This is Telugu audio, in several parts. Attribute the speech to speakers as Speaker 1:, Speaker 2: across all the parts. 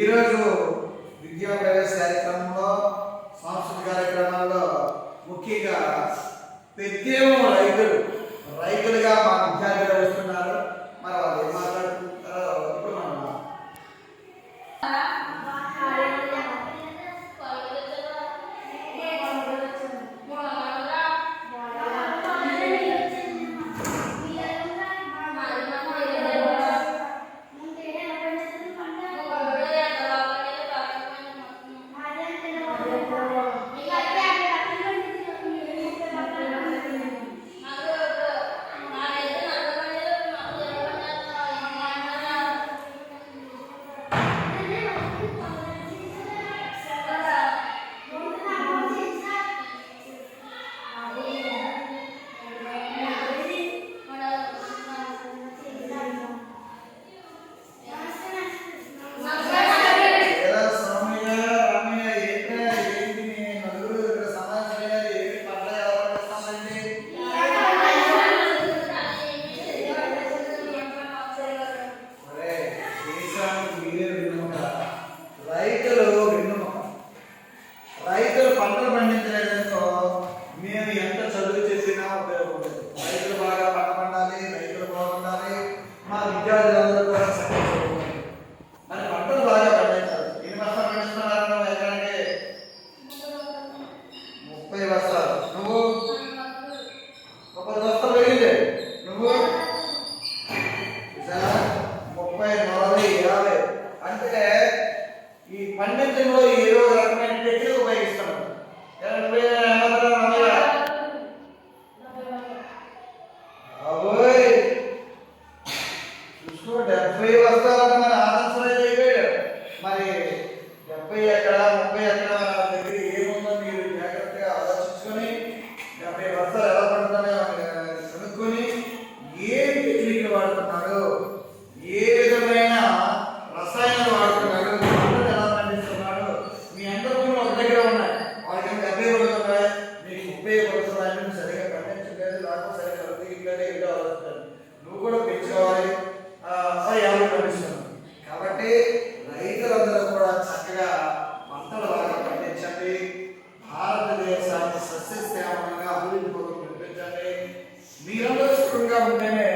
Speaker 1: ఈరోజు విద్యా ప్రవేశ కార్యక్రమంలో సాంస్కృతిక కార్యక్రమాల్లో ముఖ్యంగా ప్రత్యేకం రైతులు రైతులుగా మా విద్యార్థులు వస్తున్నారు. మరి వాళ్ళు ఏం మాట్లాడుకుంటారో ఇప్పుడు మనం పండించడంలో ఏదో రకమైన టెక్నిక్ ఉపయోగిస్తాం చూసుకో డెబ్బై వస్తారంటే మన ఆనందం అయిపోయాడు మరి డెబ్బై ఎక్కడ ముప్పై ఎక్కడ ಆಗುತ್ತೆ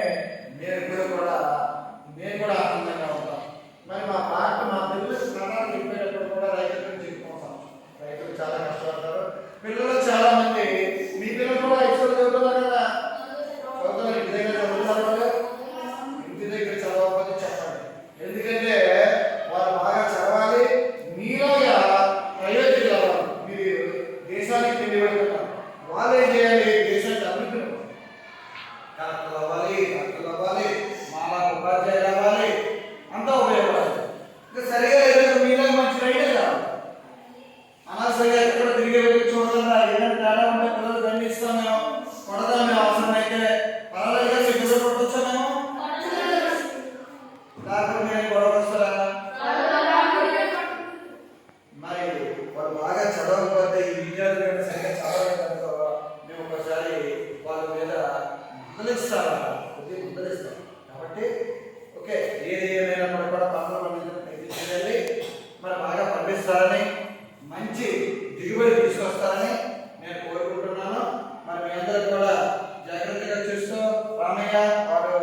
Speaker 1: అవ్వాలి డాక్టర్లు అవ్వాలి మాలా ఉపాధ్యాయులు అవ్వాలి అంతా ఉపయోగపడాలి. ఇంకా సరిగా లేదు మీలో మంచి రైతులు కాదు. అనవసరంగా ఎక్కడ తిరిగి వెళ్ళి చూడాలన్నా ఏదైనా తేడా ఉంటే పిల్లలు దండిస్తాం మేము. కొడదాం మేము అవసరం అయితే పర్వాలేదుగా మీ పిల్లలు కొట్టొచ్చా మేము? లేకపోతే నేను గొడవ వస్తారా? మరి వాళ్ళు బాగా చదవకపోతే ఈ విద్యార్థులు సరిగ్గా చదవలేదు మేము ఒకసారి వాళ్ళ మీద ముద్దలిస్తారా కొద్దిగా ముద్దలిస్తాం కాబట్టి ఓకే ఏది ఏమైనప్పుడు కూడా పంటలు పండించడం ప్రయత్నించండి. మరి బాగా పండిస్తారని మంచి దిగుబడి తీసుకొస్తారని నేను కోరుకుంటున్నాను. మరి మీ అందరూ కూడా జాగ్రత్తగా చూస్తూ రామయ్య వాడు